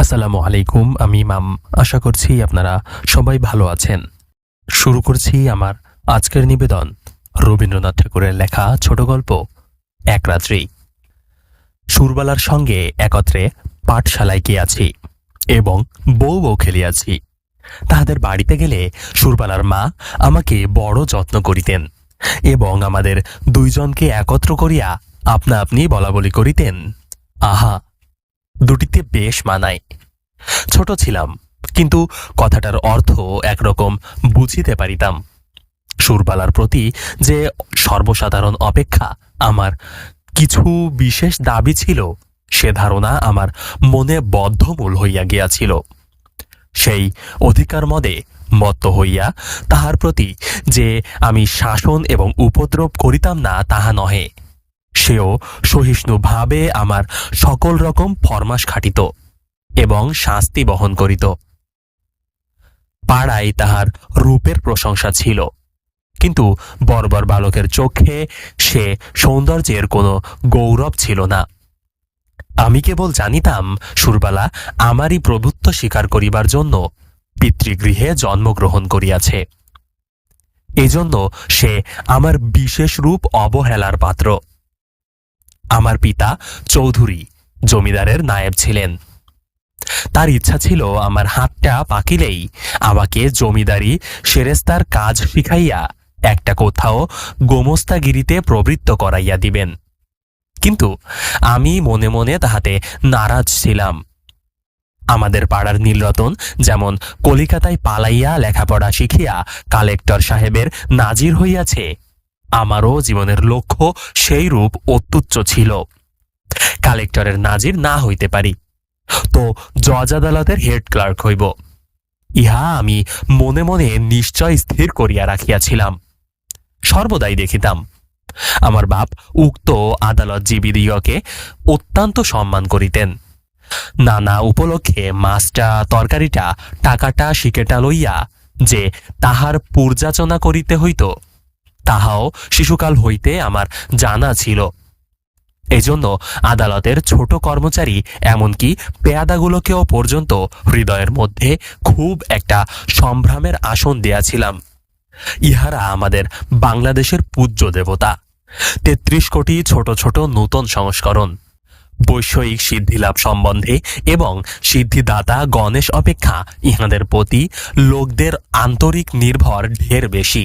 আসসালামু আলাইকুম, আমি ইমাম। আশা করছি আপনারা সবাই ভালো আছেন। শুরু করছি আমার আজকের নিবেদন, রবীন্দ্রনাথ ঠাকুরের লেখা ছোট গল্প, এক রাত্রি। সুরবালার সঙ্গে একত্রে পাঠশালায় গিয়াছি এবং বউ বউ খেলিয়াছি তাহাদের বাড়িতে গেলে সুরবালার মা আমাকে বড় যত্ন করিতেন এবং আমাদের দুইজনকে একত্র করিয়া আপনা আপনি বলা বলি করিতেন। আহা দুটিতে বেশ মানায়। ছোট ছিলাম, কিন্তু কথাটার অর্থ একরকম বুঝিতে পারিতাম। সুরবালার প্রতি যে সর্বসাধারণ অপেক্ষা, আমার কিছু বিশেষ দাবি ছিল, সে ধারণা আমার মনে বদ্ধমূল হইয়া গিয়াছিল। সেই অধিকার মদে মত্ত হইয়া তাহার প্রতি যে আমি শাসন এবং উপদ্রব করিতাম না, তাহা নহে। সেও সহিষ্ণুভাবে আমার সকল রকম ফরমাস খাটিত এবং শাস্তি বহন করিত। পাড়ায় তাহার রূপের প্রশংসা ছিল, কিন্তু বর্বর বালকের চোখে সে সৌন্দর্যের কোনো গৌরব ছিল না। আমি কেবল জানিতাম, সুরবালা আমারই প্রভুত্ব স্বীকার করিবার জন্য পিতৃগৃহে জন্মগ্রহণ করিয়াছে। এজন্য সে আমার বিশেষ রূপ অবহেলার পাত্র। আমার পিতা চৌধুরী, জমিদারের নায়েব ছিলেন। তার ইচ্ছা ছিল আমার হাতটা পাকিলেই আমাকে জমিদারি সেরেস্তার কাজ শিখাইয়া একটা কোথাও গোমস্তাগিরিতে প্রবৃত্ত করাইয়া দিবেন। কিন্তু আমি মনে মনে তাহাতে নারাজ ছিলাম। আমাদের পাড়ার নীলরতন যেমন কলিকাতায় পালাইয়া লেখাপড়া শিখিয়া কালেক্টর সাহেবের নাজির হইয়াছে আমারও জীবনের লক্ষ্য সেই রূপ অত্যুচ্চ ছিল। কালেক্টরের নাজির না হইতে পারি। তো জজ আদালতের হেড ক্লার্ক হইব। ইহা আমি মনে মনে নিশ্চয় স্থির করিয়া রাখিয়াছিলাম। সর্বদাই দেখিতাম। আমার বাপ উক্ত আদালতজীবীদিগকে অত্যন্ত সম্মান করিতেন। নানা উপলক্ষে মাছটা, তরকারিটা, টাকাটা শিকেটা লইয়া যে তাহার পূর্যাচনা করিতে হইত তাহাও শিশুকাল হইতে আমার জানা ছিল। এজন্য আদালতের ছোট কর্মচারী এমনকি পেয়াদাগুলোকেও পর্যন্ত হৃদয়ের মধ্যে খুব একটা সম্ভ্রামের আসন দিয়াছিলাম। ইহারা আমাদের বাংলাদেশের পূজ্য দেবতা। তেত্রিশ কোটি ছোট ছোট নূতন সংস্করণ। বৈষয়িক সিদ্ধিলাভ সম্বন্ধে এবং সিদ্ধিদাতা গণেশ অপেক্ষা ইহাদের প্রতি লোকদের আন্তরিক নির্ভর ঢের বেশি।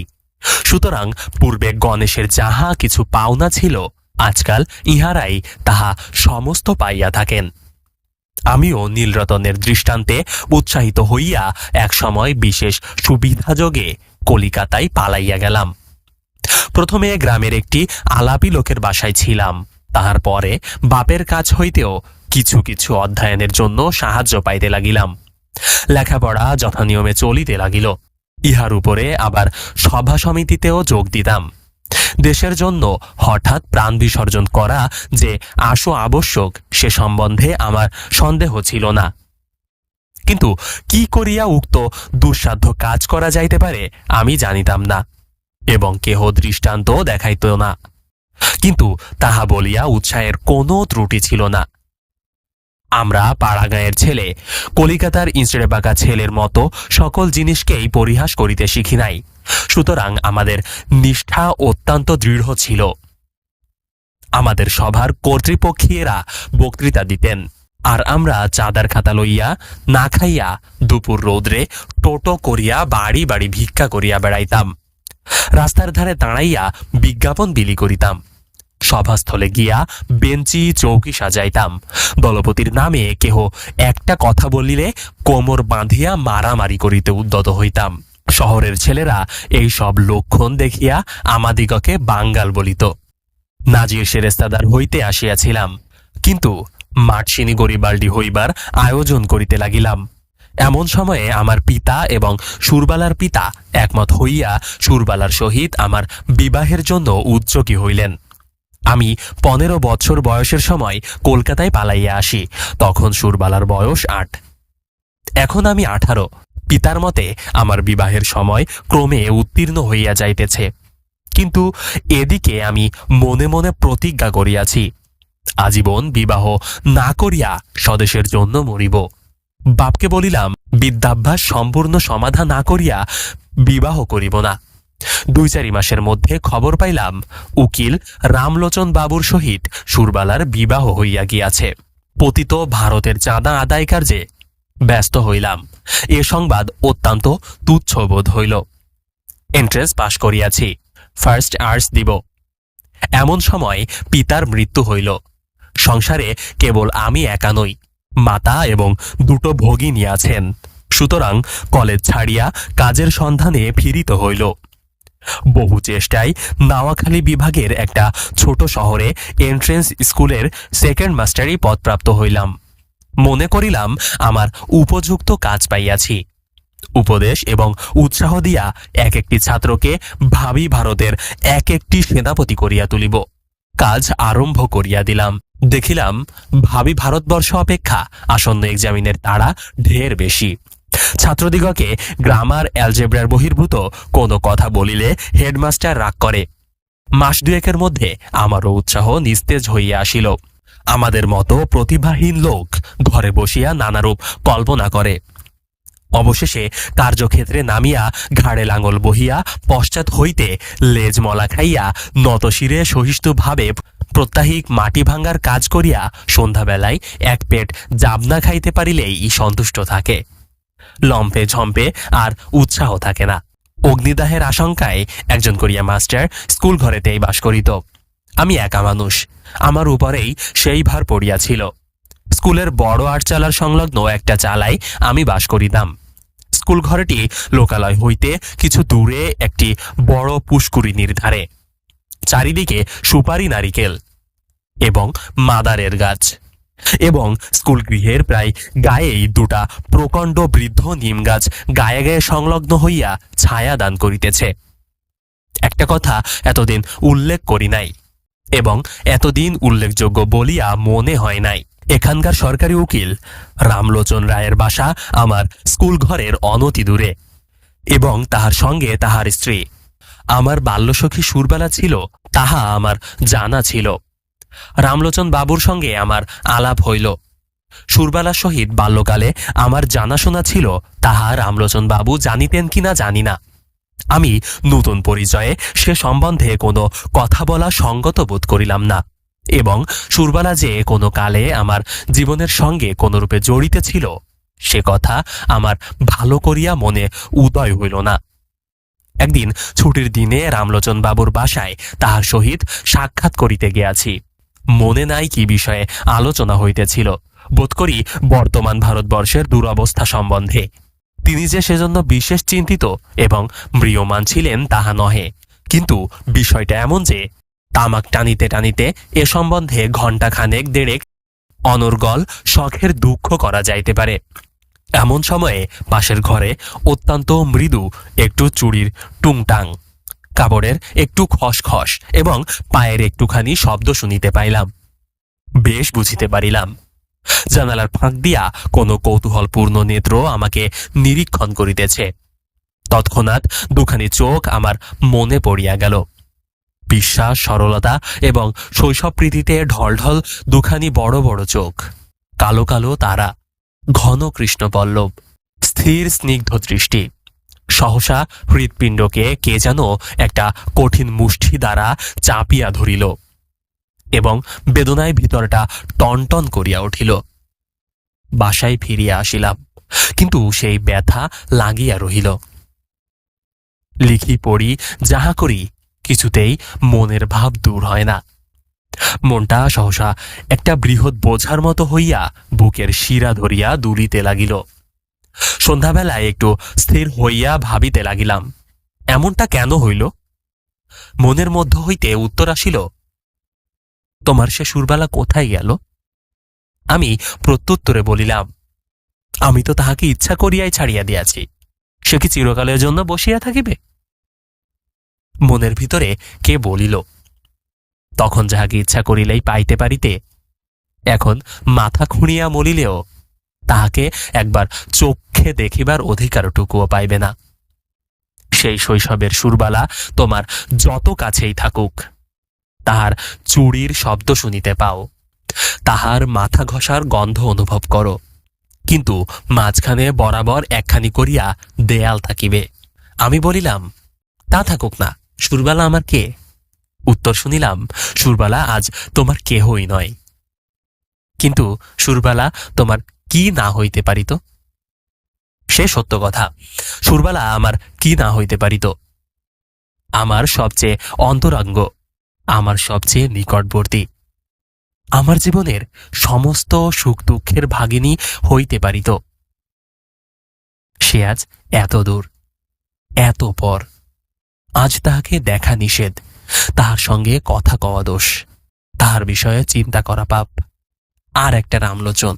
সুতরাং পূর্বে গণেশের যাহা কিছু পাওনা ছিল, আজকাল ইহারাই তাহা সমস্ত পাইয়া থাকেন। আমিও নীলরতনের দৃষ্টান্তে উৎসাহিত হইয়া একসময় বিশেষ সুবিধাযোগে কলিকাতায় পালাইয়া গেলাম। প্রথমে গ্রামের একটি আলাপি লোকের বাসায় ছিলাম। তাহার পরে বাপের কাছ হইতেও কিছু কিছু অধ্যয়নের জন্য সাহায্য পাইতে লাগিলাম। লেখাপড়া যথানিয়মে চলিতে লাগিল। ইহার উপরে আবার সভা সমিতিতেও যোগ দিতাম। দেশের জন্য হঠাৎ প্রাণ বিসর্জন করা যে আশু আবশ্যক, সে সম্বন্ধে আমার সন্দেহ ছিল না। কিন্তু কি করিয়া উক্ত দুঃসাধ্য কাজ করা যাইতে পারে, আমি জানিতাম না, এবং কেহ দৃষ্টান্ত দেখাইত না। কিন্তু তাহা বলিয়া উৎসাহের কোনো ত্রুটি ছিল না। আমরা পাড়াগাঁয়ের ছেলে। কলিকাতার ইঁচড়ে বাঁকা ছেলের মতো সকল জিনিসকেই পরিহাস করিতে শিখি নাই। সুতরাং আমাদের নিষ্ঠা অত্যন্ত দৃঢ় ছিল। আমাদের সভার কর্তৃপক্ষীয়রা বক্তৃতা দিতেন। আর আমরা চাঁদার খাতা লইয়া, না খাইয়া দুপুর রৌদ্রে টোটো করিয়া, বাড়ি বাড়ি ভিক্ষা করিয়া বেড়াইতাম। রাস্তার ধারে দাঁড়াইয়া বিজ্ঞাপন বিলি করিতাম। সভাস্থলে গিয়া বেঞ্চি চৌকি সাজাইতাম। দলপতির নামে কেহ একটা কথা বলিলে কোমর বাঁধিয়া মারামারি করিতে উদ্যত হইতাম। শহরের ছেলেরা এই সব লক্ষণ দেখিয়া আমাদিগকে বাঙ্গাল বলিত। নাজির সেরেস্তাদার হইতে আসিয়াছিলাম, কিন্তু মাঠসিনী গরিবাল্ডি হইবার আয়োজন করিতে লাগিলাম। এমন সময়ে আমার পিতা এবং সুরবালার পিতা একমত হইয়া সুরবালার সহিত আমার বিবাহের জন্য উদ্যোগী হইলেন। আমি পনেরো বছর বয়সের সময় কলকাতায় পালাইয়া আসি। তখন সুরবালার বয়স আট। এখন আমি আঠারো। পিতার মতে আমার বিবাহের সময় ক্রমে উত্তীর্ণ হইয়া যাইতেছে। কিন্তু এদিকে আমি মনে মনে প্রতিজ্ঞা করিয়াছি, আজীবন বিবাহ না করিয়া স্বদেশের জন্য মরিব। বাপকে বলিলাম, বিদ্যাভ্যাস সম্পূর্ণ সমাধা না করিয়া বিবাহ করিব না। দুই চারি মাসের মধ্যে খবর পাইলাম, উকিল রামলোচন বাবুর সহিত সুরবালার বিবাহ হইয়া গিয়াছে। পতিত ভারতের চাঁদা আদায় কার্যে ব্যস্ত হইলাম। এ সংবাদ অত্যন্ত তুচ্ছ বোধ হইল। এন্ট্রেন্স পাশ করিয়াছি। ফার্স্ট আর্টস দিব। এমন সময় পিতার মৃত্যু হইল। সংসারে কেবল আমি একা নই, মাতা এবং দুটো ভগিনী আছেন। সুতরাং কলেজ ছাড়িয়া কাজের সন্ধানে ফিরিত হইল। বহু চেষ্টায় নাওয়াখালী বিভাগের একটা ছোট শহরে এন্ট্রেন্স স্কুলের সেকেন্ড মাস্টারি পদপ্রাপ্ত হইলাম। মনে করিলাম আমার উপযুক্ত কাজ পাইয়াছি। উপদেশ এবং উৎসাহ দিয়া এক একটি ছাত্রকে ভাবি ভারতের এক একটি সেনাপতি করিয়া তুলিব। কাজ আরম্ভ করিয়া দিলাম। দেখিলাম ভাবি ভারতবর্ষ অপেক্ষা আসন্ন এক্সামিনের তাড়া ঢের বেশি। ছাত্রদিগকে গ্রামার, অ্যালজেব্রার বহির্ভূত কোনো কথা বলিলে হেডমাস্টার রাগ করে। মাস দুয়েকের মধ্যে আমারও উৎসাহ নিস্তেজ হইয়া আসিল। আমাদের মতো প্রতিভাহীন লোক ঘরে বসিয়া নানারূপ কল্পনা করে। অবশেষে কার্যক্ষেত্রে নামিয়া ঘাড়ে লাঙল বহিয়া পশ্চাৎ হইতে লেজ মলা খাইয়া নতশিরে সহিষ্ণুভাবে প্রত্যাহিক মাটি ভাঙ্গার কাজ করিয়া সন্ধ্যাবেলায় এক পেট জাবনা খাইতে পারিলেই সন্তুষ্ট থাকে। লম্পে ঝম্পে আর উৎসাহ থাকে না। অগ্নিদাহের আশঙ্কায় একজন করিয়া মাস্টার স্কুল ঘরেতেই বাস করিত। আমি একা মানুষ, আমার উপরেই সেই ভার পড়িয়াছিল স্কুলের বড় আটচালার সংলগ্ন একটা চালায় আমি বাস করিতাম। স্কুল ঘরটি লোকালয় হইতে কিছু দূরে একটি বড় পুষ্কুরিনীর ধারে চারিদিকে সুপারি নারিকেল এবং মাদারের গাছ। এবং স্কুল গৃহের প্রায় গায়েই দুটা প্রকাণ্ড বৃদ্ধ নিম গাছ গায়ে গায়ে সংলগ্ন হইয়া ছায়া দান করিতেছে। একটা কথা এতদিন উল্লেখ করি নাই এবং এতদিন উল্লেখযোগ্য বলিয়া মনে হয় নাই। এখানকার সরকারি উকিল রামলোচন রায়ের বাসা আমার স্কুল ঘরের অনতি দূরে এবং তাহার সঙ্গে তাহার স্ত্রী। আমার বাল্যসখী সুরবেলা ছিল, তাহা আমার জানা ছিল। রামলোচন বাবুর সঙ্গে আমার আলাপ হইল। সুরবালার সহিত বাল্যকালে আমার জানাশোনা ছিল, তাহা রামলোচন বাবু জানিতেন কিনা জানি না। আমি নতুন পরিচয়ে সে সম্বন্ধে কোনো কথা বলা সঙ্গত বোধ করিলাম না, এবং সুরবালা যে কোনো কালে আমার জীবনের সঙ্গে কোনরূপে জড়িত ছিল, সে কথা আমার ভালো করিয়া মনে উদয় হইল না। একদিন ছুটির দিনে রামলোচন বাবুর বাসায় তাহার সহিত সাক্ষাৎ করিতে গিয়াছি। মনে নাই কি বিষয়ে আলোচনা হইতেছিল। বোধ করি বর্তমান ভারতবর্ষের দুরবস্থা সম্বন্ধে। তিনি যে সেজন্য বিশেষ চিন্তিত এবং ম্রিয়মান ছিলেন তাহা নহে। কিন্তু বিষয়টা এমন যে, তামাক টানিতে টানিতে এ সম্বন্ধে ঘণ্টাখানেক দেড়েক অনর্গল শখের দুঃখ করা যাইতে পারে। এমন সময়ে পাশের ঘরে অত্যন্ত মৃদু একটু চুড়ির টুংটাং কাপড়ের একটু খসখস এবং পায়ের একটুখানি শব্দ শুনিতে পাইলাম। বেশ বুঝিতে পারিলাম। জানালার ফাঁক দিয়া কোনো কৌতূহলপূর্ণ নেত্র আমাকে নিরীক্ষণ করিতেছে। তৎক্ষণাৎ দুখানি চোখ আমার মনে পড়িয়া গেল। বিশ্বাস, সরলতা এবং শৈশবপ্রীতিতে ঢলঢল দুখানি বড় বড় চোখ, কালো কালো তারা, ঘন কৃষ্ণপল্লব স্থির স্নিগ্ধ দৃষ্টি। সহসা হৃৎপিণ্ডকে কে যেন একটা কঠিন মুষ্টি দ্বারা চাপিয়া ধরিল এবং বেদনায় ভিতরটা টনটন করিয়া উঠিল। বাসায় ফিরিয়া আসিলাম, কিন্তু সেই ব্যথা লাগিয়া রহিল। লিখি পড়ি, যাহা করি, কিছুতেই মনের ভাব দূর হয় না। মনটা সহসা একটা বৃহৎ বোঝার মতো হইয়া বুকের শিরা ধরিয়া দুলিতে লাগিল। সন্ধ্যাবেলায় একটু স্থির হইয়া ভাবিতে লাগিলাম, এমনটা কেন হইল? মনের মধ্য হইতে উত্তর আসিল, তোমার সে সুরবালা কোথায় গেল? আমি প্রত্যুত্তরে বলিলাম, আমি তো তাহাকে ইচ্ছা করিয়াই ছাড়িয়া দিয়াছি, সে কি চিরকালের জন্য বসিয়া থাকিবে? মনের ভিতরে কে বলিল, তখন যাহাকে ইচ্ছা করিলেই পাইতে পারিতে, এখন মাথা খুঁড়িয়া মরিলেও তাহাকে একবার চোখে দেখিবার অধিকারটুকুও পাইবে না। সেই শৈশবের সুরবালা তোমার যত কাছেই থাকুক, তাহার চুড়ির শব্দ শুনিতে পাও। তাহার মাথা ঘষার গন্ধ অনুভব করো। কিন্তু মাঝখানে বরাবর একখানি করিয়া দেয়াল থাকিবে। আমি বলিলাম, তা থাকুক না, সুরবালা আমার কে? উত্তর শুনিলাম, সুরবালা আজ তোমার কেহই নয়। কিন্তু সুরবালা তোমার কি না হইতে পারিত? সে সত্য কথা। সুরবালা আমার কি না হইতে পারিত? আমার সবচেয়ে অন্তরঙ্গ, আমার সবচেয়ে নিকটবর্তী। আমার জীবনের সমস্ত সুখ দুঃখের ভাগিনী হইতে পারিত। সে আজ এত দূর, এত পর। আজ তাহাকে দেখা নিষেধ, তাহার সঙ্গে কথা কওয়া দোষ। তাহার বিষয়ে চিন্তা করা পাপ। আর একটা রামলোচন।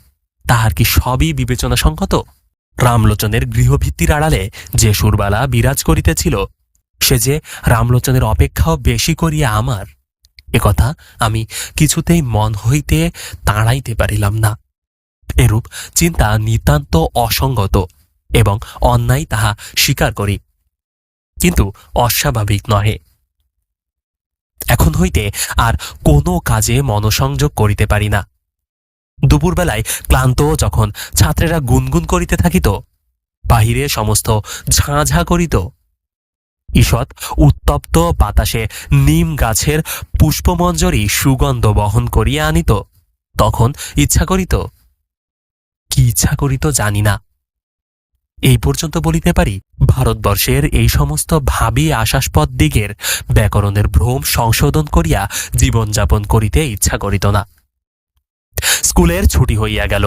তাহার কি সবই বিবেচনা সংগত রামলোচনের গৃহভিত্তির আড়ালে যে সুরবালা বিরাজ করিতেছিল, সে যে রামলোচনের অপেক্ষাও বেশি করিয়া আমার একথা আমি কিছুতেই মন হইতে তাড়াইতে পারিলাম না। এরূপ চিন্তা নিতান্ত অসঙ্গত এবং অন্যায় তাহা স্বীকার করি, কিন্তু অস্বাভাবিক নহে। এখন হইতে আর কোনো কাজে মনোসংযোগ করিতে পারি না। দুপুরবেলায় ক্লান্ত যখন ছাত্রেরা গুনগুন করিতে থাকিত, বাহিরে সমস্ত ঝাঁঝা করিত। ঈষৎ উত্তপ্ত বাতাসে নিম গাছের পুষ্পমঞ্জরি সুগন্ধ বহন করিয়া আনিত, তখন ইচ্ছা করিত। কি ইচ্ছা করিত জানি না। এই পর্যন্ত বলিতে পারি, ভারতবর্ষের এই সমস্ত ভাবি আশাস্পদ দিগের ব্যাকরণের ভ্রম সংশোধন করিয়া জীবনযাপন করিতে ইচ্ছা করিত না। স্কুলের ছুটি হইয়া গেল।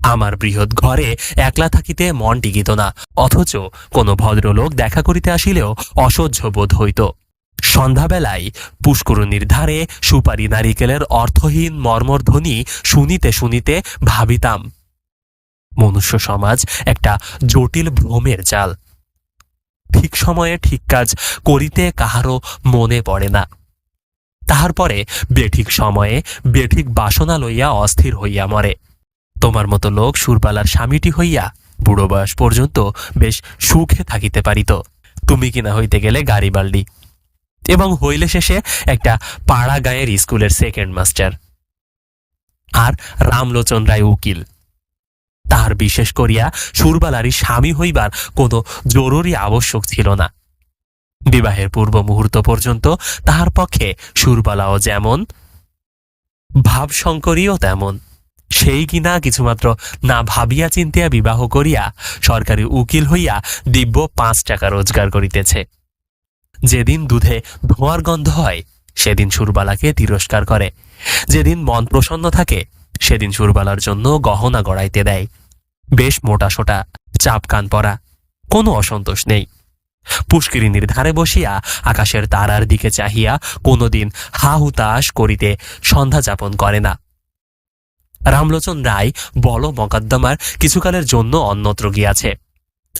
আমার বৃহৎ ঘরে একলা থাকিতে মন টিকিত না, অথচ কোনো ভদ্রলোক দেখা করিতে আসিলেও অসহ্য বোধ হইত। সন্ধ্যাবেলায় পুষ্করণীর ধারে সুপারি নারিকেলের অর্থহীন মর্মধ্বনি শুনিতে শুনিতে ভাবিতাম, মনুষ্য সমাজ একটা জটিল ভ্রমের জাল। ঠিক সময়ে ঠিক কাজ করিতে কাহারও মনে পড়ে না। তাহার পরে বেঠিক সময়ে বেঠিক বাসনা লইয়া অস্থির হইয়া মরে। তোমার মতো লোক সুরবালার স্বামীটি হইয়া বুড়ো বয়স পর্যন্ত বেশ সুখে থাকিতে পারিত। তুমি কিনা হইতে গেলে গাড়ি বাল্ডি। এবং হইলে শেষে একটা পাড়া গাঁয়ের স্কুলের সেকেন্ড মাস্টার আর রামলোচন রায় উকিল। তাহার বিশেষ করিয়া সুরবালারই স্বামী হইবার কোনো জরুরি আবশ্যক ছিল না। বিবাহের পূর্ব মুহূর্ত পর্যন্ত তাহার পক্ষে সুরবালাও যেমন, ভাবশঙ্করীও তেমন। সেই কিনা কিছুমাত্র না ভাবিয়া চিন্তিয়া বিবাহ করিয়া সরকারি উকিল হইয়া দিব্য পাঁচ টাকা রোজগার করিতেছে। যেদিন দুধে ধোঁয়ার গন্ধ হয়, সেদিন সুরবালাকে তিরস্কার করে। যেদিন মন প্রসন্ন থাকে, সেদিন সুরবালার জন্য গহনা গড়াইতে দেয়। বেশ মোটা সোটা চাপ কান পরা, কোনো অসন্তোষ নেই। পুষ্করিণীর ধারে বসিয়া আকাশের তারার দিকে চাহিয়া কোনোদিন হা হুতাশ করিতে সন্ধ্যা যাপন করে না। রামলোচন রায়, বল মকদ্দমার, কিছুকালের জন্য অন্যত্র গিয়াছে।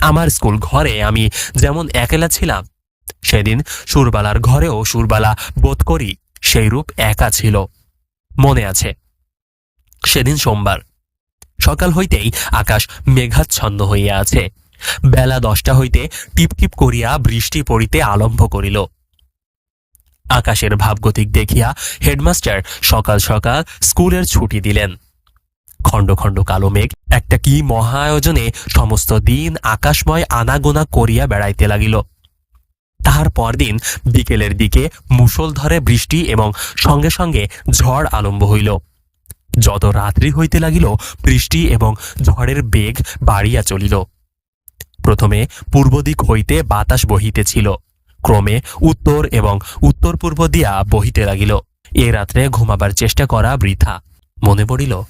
আমার স্কুল ঘরে আমি যেমন একেলা ছিলাম, সেদিন সুরবালার ঘরেও সুরবালা বোধ করি সেইরূপ একা ছিল, মনে আছে। সেদিন সোমবার, সকাল হইতেই আকাশ মেঘাচ্ছন্ন হইয়া আছে। বেলা দশটা হইতে টিপটিপ করিয়া বৃষ্টি পড়িতে আরম্ভ করিল। আকাশের ভাবগতিক দেখিয়া হেডমাস্টার সকাল সকাল স্কুলের ছুটি দিলেন। খণ্ড খণ্ড কালো মেঘ একটা কি মহা আয়োজনে সমস্ত দিন আকাশময় আনাগোনা করিয়া বেড়াইতে লাগিল। তাহার পরদিন বিকেলের দিকে মুষলধরে বৃষ্টি এবং সঙ্গে সঙ্গে ঝড় আরম্ভ হইল। যত রাত্রি হইতে লাগিল, বৃষ্টি এবং ঝড়ের বেগ বাড়িয়া চলিল। প্রথমে পূর্ব দিক হইতে বাতাস বহিতেছিল। ক্রমে উত্তর এবং উত্তর পূর্ব দিয়া বহিতে লাগিল। এ রাত্রে ঘুমাবার চেষ্টা করা বৃথা। মনে পড়িল,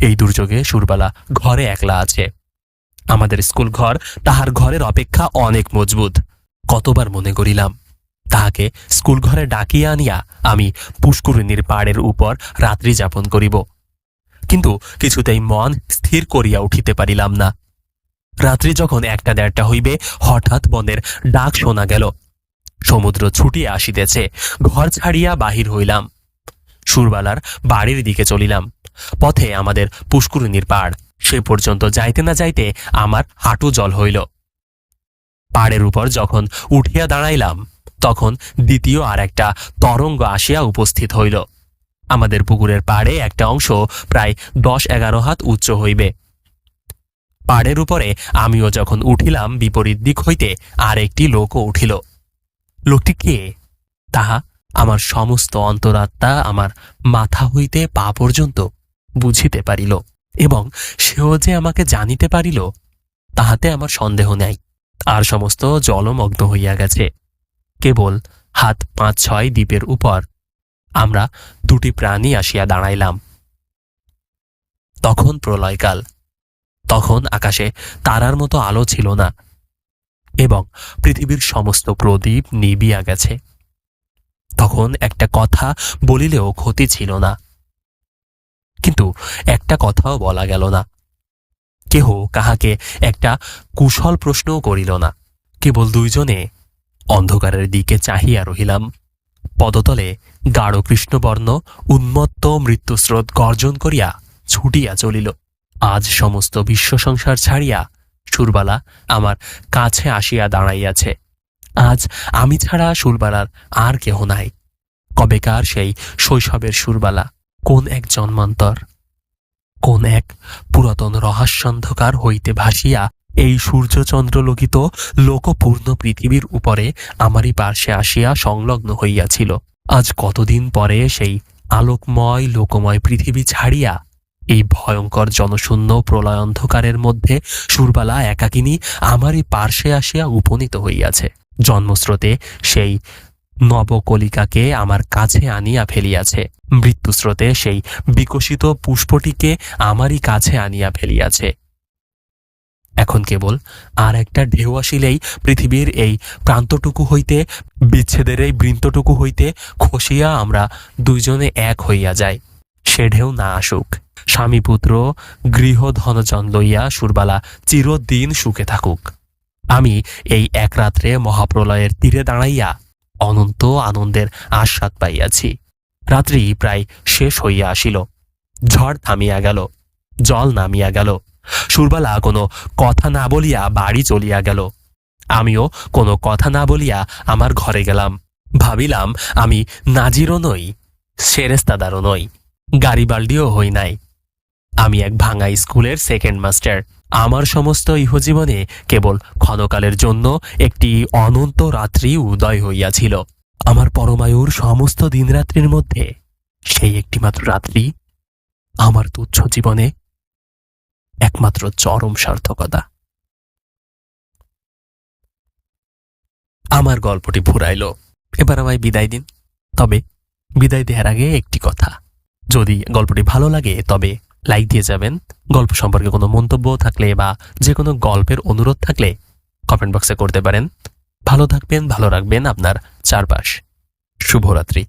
এই দুর্যোগে সুরবালা ঘরে একলা আছে। আমাদের স্কুল ঘর তাহার ঘরের অপেক্ষা অনেক মজবুত। কতবার মনে করিলাম, তাহাকে স্কুল ঘরে ডাকিয়া আনিয়া আমি পুষ্করিণীর পাড়ের উপর রাত্রি যাপন করিব। কিন্তু কিছুতেই মন স্থির করিয়া উঠিতে পারিলাম না। রাত্রি যখন একটা দেড়টা হইবে, হঠাৎ বনের ডাক শোনা গেল। সমুদ্র ছুটিয়া আসিতেছে, ঘর ছাড়িয়া বাহির হইলাম। সুরবালার বাড়ির দিকে চলিলাম। পথে আমাদের পুষ্করিণীর পাড়। সে পর্যন্ত যাইতে না যাইতে আমার হাঁটু জল হইল। পাড়ের উপর যখন উঠিয়া দাঁড়াইলাম, তখন দ্বিতীয় আর একটা তরঙ্গ আসিয়া উপস্থিত হইল। আমাদের পুকুরের পাড়ে একটা অংশ প্রায় দশ এগারো হাত উচ্চ হইবে। পাড়ের উপরে আমিও যখন উঠিলাম বিপরীত দিক হইতে আর একটি লোকও উঠিল। লোকটি কে? তাহা আমার সমস্ত অন্তরাত্মা আমার মাথা হইতে পা পর্যন্ত বুঝিতে পারিল এবং সেও যে আমাকে জানিতে পারিল, তাহাতে আমার সন্দেহ নাই। আর সমস্ত জলমগ্ন হইয়া গেছে। কেবল হাত পাঁচ ছয় দ্বীপের উপর আমরা দুটি প্রাণী আসিয়া দাঁড়াইলাম। তখন প্রলয়কাল। তখন আকাশে তারার মতো আলো ছিল না এবং পৃথিবীর সমস্ত প্রদীপ নিবিয়া গেছে। তখন একটা কথা বলিলেও ক্ষতি ছিল না। কিন্তু একটা কথাও বলা গেল না। কেহ কাহাকে একটা কুশল প্রশ্নও করিল না। কেবল দুইজনে অন্ধকারের দিকে চাহিয়া রহিলাম। পদতলে গাঢ় কৃষ্ণবর্ণ উন্মত্ত মৃত্যুস্রোত গর্জন করিয়া ছুটিয়া চলিল। আজ সমস্ত বিশ্ব সংসার ছাড়িয়া সুরবালা আমার কাছে আসিয়া দাঁড়াইয়াছে। আজ আমি ছাড়া সুরবালার আর কেহ নাই। কবেকার সেই শৈশবের সুরবালা কোন এক জন্মান্তর? কোন এক পুরাতন রহস্যন্ধকার হইতে ভাসিয়া এই সূর্যচন্দ্রলোকিত লোকপূর্ণ পৃথিবীর উপরে আমারই পার্শ্বে আসিয়া সংলগ্ন হইয়াছিল। আজ কতদিন পরে সেই আলোকময়, লোকময় পৃথিবী ছাড়িয়া এই ভয়ঙ্কর জনশূন্য প্রলয় অন্ধকারের মধ্যে সুরবালা একাকিনী আমারই পার্শ্বে আসিয়া উপনীত হইয়াছে। জন্মস্রোতে সেই নবকলিকাকে আমার কাছে আনিয়া ফেলিয়াছে। মৃত্যুস্রোতে সেই বিকশিত পুষ্পটিকে আমারই কাছে আনিয়া ফেলিয়াছে। এখন কেবল আর একটা ঢেউ আসিলেই পৃথিবীর এই প্রান্তটুকু হইতে, বিচ্ছেদের এই বৃন্তটুকু হইতে খসিয়া আমরা দুইজনে এক হইয়া যাই। সে ঢেউ না আসুক। স্বামী পুত্র গৃহ ধনজন লইয়া সুরবালা চিরদিন সুখে থাকুক। আমি এই এক রাত্রে মহাপ্রলয়ের তীরে দাঁড়াইয়া অনন্ত আনন্দের আস্বাদ পাইয়াছি। রাত্রি প্রায় শেষ হইয়া আসিল। ঝড় থামিয়া গেল, জল নামিয়া গেল। সুরবালা কোনো কথা না বলিয়া বাড়ি চলিয়া গেল। আমিও কোনো কথা না বলিয়া আমার ঘরে গেলাম। ভাবিলাম, আমি নাজিরও নই, সেরেস্তাদারও নই গাড়িবাল্ডিও হই নাই। আমি এক ভাঙা স্কুলের সেকেন্ড মাস্টার আমার সমস্ত ইহজীবনে কেবল ক্ষণকালের জন্য একটি অনন্ত রাত্রি উদয় হইয়াছিল। আমার পরমায়ুর সমস্ত দিনরাত্রির মধ্যে সেই একটিমাত্র রাত্রি আমার তুচ্ছ জীবনে একমাত্র চরম সার্থকতা। আমার গল্পটি ফুরাইল। এবার আমায় বিদায় দিন। তবে বিদায় দেওয়ার আগে একটি কথা। যদি গল্পটি ভালো লাগে, তবে লাইক দিয়ে যাবেন। গল্প সম্পর্কে কোনো মন্তব্য থাকলে বা যে কোনো গল্পের অনুরোধ থাকলে কমেন্ট বক্সে করতে পারেন। ভালো থাকবেন, ভালো রাখবেন আপনার চারপাশ। শুভরাত্রি।